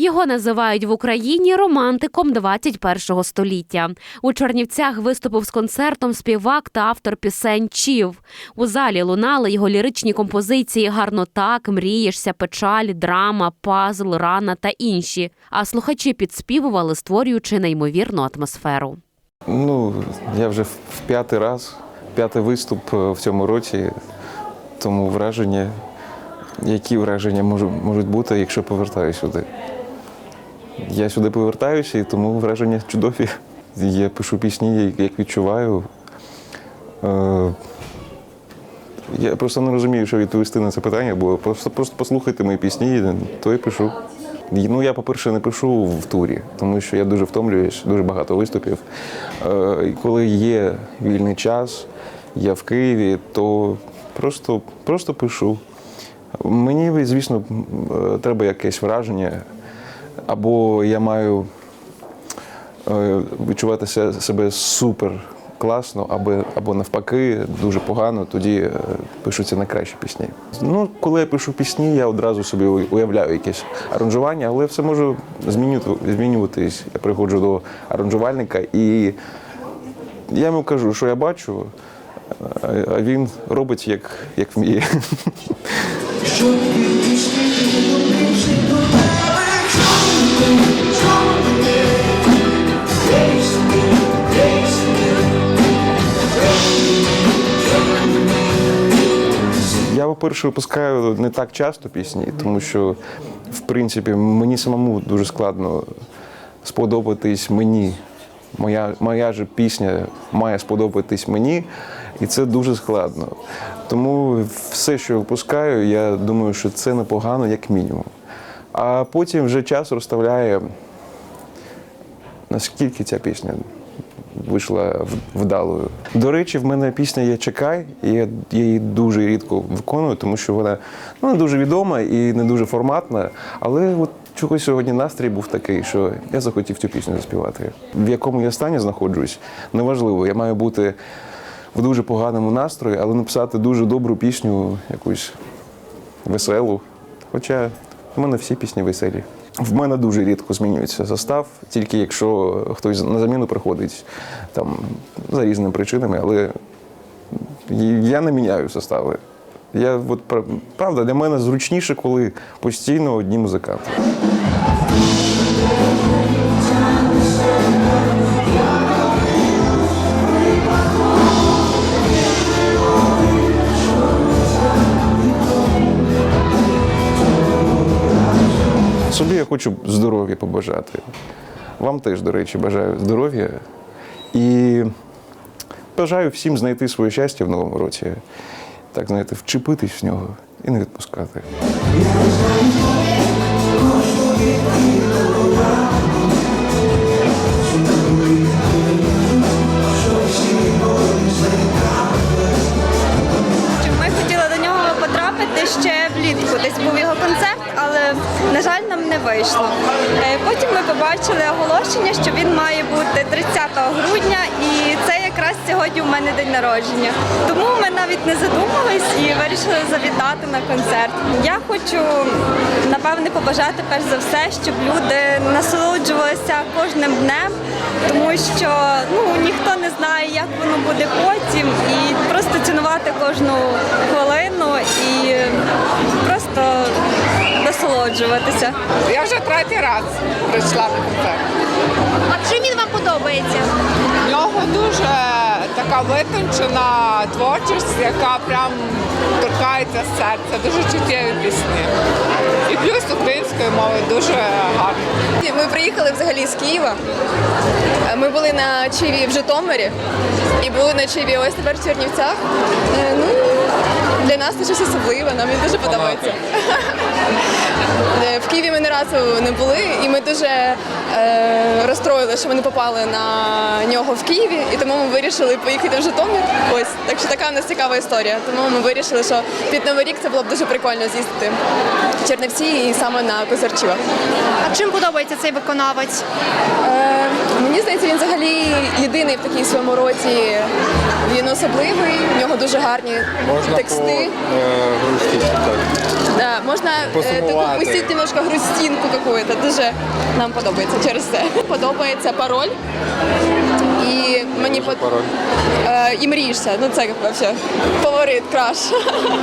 Його називають в Україні романтиком 21-го століття. У Чернівцях виступив з концертом співак та автор пісень Чів. У залі лунали його ліричні композиції Гарно так, мрієшся, печаль, драма, пазл, рана та інші. А слухачі підспівували, створюючи неймовірну атмосферу. Ну, я вже в п'ятий раз, п'ятий виступ е, в цьому році, тому враження, які враження можу- можуть бути, якщо повертаюся сюди. Я сюди повертаюся, і тому враження чудові. Я пишу пісні, як- відчуваю. Е, Я просто не розумію, що відповісти на це питання, бо просто, просто послухайте мої пісні, то і пишу. Ну, я, по-перше, не пишу в турі, тому що я дуже втомлююсь, дуже багато виступів. Е, коли є вільний час, я в Києві, то просто, просто пишу. Мені, звісно, е, треба якесь враження, або я маю е, відчувати себе супер класно, або, або навпаки дуже погано, тоді е, пишуться найкращі пісні. Ну, коли я пишу пісні, я одразу собі уявляю якесь аранжування, але все може змінювати, змінюватись. Я приходжу до аранжувальника і я йому кажу, що я бачу, а він робить як, як вміє. По-перше, випускаю не так часто пісні, тому що, в принципі, мені самому дуже складно сподобатись мені. Моя, моя же пісня має сподобатись мені, і це дуже складно. Тому все, що випускаю, я думаю, що це непогано, як мінімум. А потім вже час розставляє, наскільки ця пісня вийшла вдалою. До речі, в мене пісня є Чекай, і я її дуже рідко виконую, тому що вона ну, не дуже відома і не дуже форматна. Але от чогось сьогодні настрій був такий, що я захотів цю пісню заспівати. В якому я стані знаходжусь, неважливо. Я маю бути в дуже поганому настрої, але написати дуже добру пісню, якусь веселу. Хоча в мене всі пісні веселі. В мене дуже рідко змінюється состав, тільки якщо хтось на заміну приходить там за різними причинами, але я не міняю состави. Я от пра- правда для мене зручніше, коли постійно одні музиканти. Хочу здоров'я побажати. Вам теж, до речі, бажаю здоров'я. І бажаю всім знайти своє щастя в новому році. Так, знаєте, вчепитись в нього і не відпускати. Ми хотіли до нього потрапити ще влітку. Десь був його концерт, на жаль, нам не вийшло. Е, Потім ми побачили оголошення, що він має бути 30 грудня, і це якраз сьогодні у мене день народження. Тому ми навіть не задумались і вирішили завітати на концерт. Я хочу напевне побажати перш за все, щоб люди насолоджувалися кожним днем, тому що ну ніхто не знає, як воно буде потім, і просто цінувати кожну хвилину і просто насолоджуватися. Я вже третій раз прийшла на концерт. А чим він вам подобається? В нього дуже така витончена творчість, яка прям торкається серця, дуже чуттєві пісні. І плюс українською мовою дуже гарно. Ми приїхали взагалі з Києва. Ми були на Чиві в Житомирі і були на Чиві ось тепер в Чернівцях. Е, Ну, для нас це щось особливе, нам він дуже подобається. В Києві ми ні разу не були, і ми дуже е, розстроїли, що ми не попали на нього в Києві, і тому ми вирішили поїхати в Житомир. Ось так що така в нас цікава історія. Тому ми вирішили, що під Новий рік це було б дуже прикольно з'їздити в Чернівці і саме на Козарчева. А чим подобається цей виконавець? Е, мені здається, він взагалі єдиний в такій своєму році. Він особливий, в нього дуже гарні тексти. Сюди. Да, можна е, таку пустити немножко грустинку какую-то. Дуже нам подобається через це. Подобається пароль. І мені под... Е, і мрієшся. Ну це взагалі фаворит краш.